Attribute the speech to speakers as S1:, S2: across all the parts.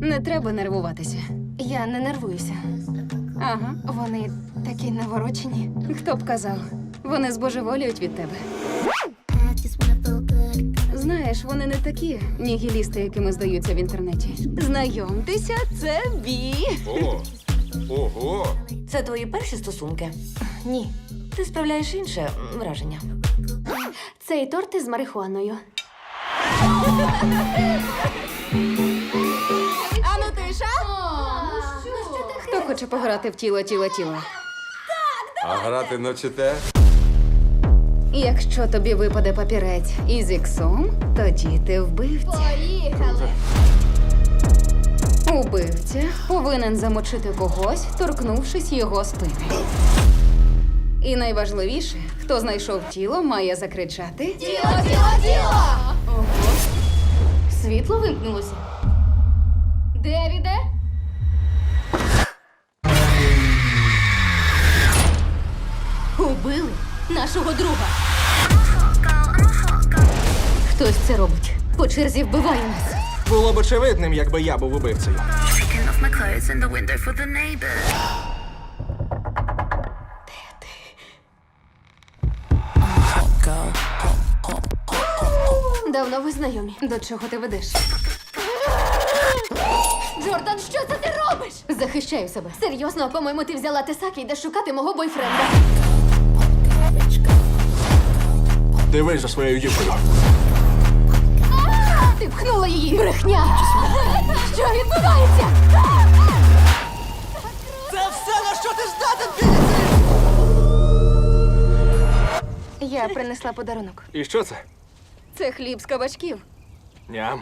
S1: Не треба нервуватися.
S2: Я не нервуюся.
S1: Ага,
S2: Вони такі наворочені.
S1: хто б казав, вони збожеволіють від тебе. Знаєш, вони не такі нігілісти, якими здаються в інтернеті. Знайомтеся, це Бі.
S3: О, ого.
S4: Це твої перші стосунки.
S2: Ні.
S4: Ти справляєш інше враження.
S2: Цей торт із марихуаною. Ану тиша!
S1: Хто хоче пограти в тіло, тіло, тіло?
S3: А грати навчите?
S1: Якщо тобі випаде папірець із іксом, тоді ти вбивця.
S2: Поїхали!
S1: Убивця повинен замочити когось, торкнувшись його спини. І найважливіше, хто знайшов тіло, має закричати.
S2: Тіло, тіло, тіло! Світло вимкнулося. Девіде? Убили нашого друга. Хтось це робить. По черзі вбиває нас.
S5: Було б очевидним, якби я був убивцею.
S2: Давно ви знайомі.
S1: До чого ти ведеш?
S2: Джордан, що це ти робиш?
S1: Захищаю себе.
S2: Серйозно, по-моєму, ти взяла тесак і йдеш шукати мого бойфренда.
S5: Дивись за своєю дівкою.
S2: Ти пхнула її. Брехня! Що відбувається?
S5: Це все, на що ти здатен,
S2: Я принесла подарунок.
S5: І що це?
S1: Це хліб з кабачків.
S5: Ням.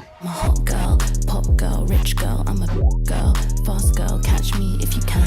S6: Girl, pop girl, rich girl, I'm a girl, fast girl, catch me if you can.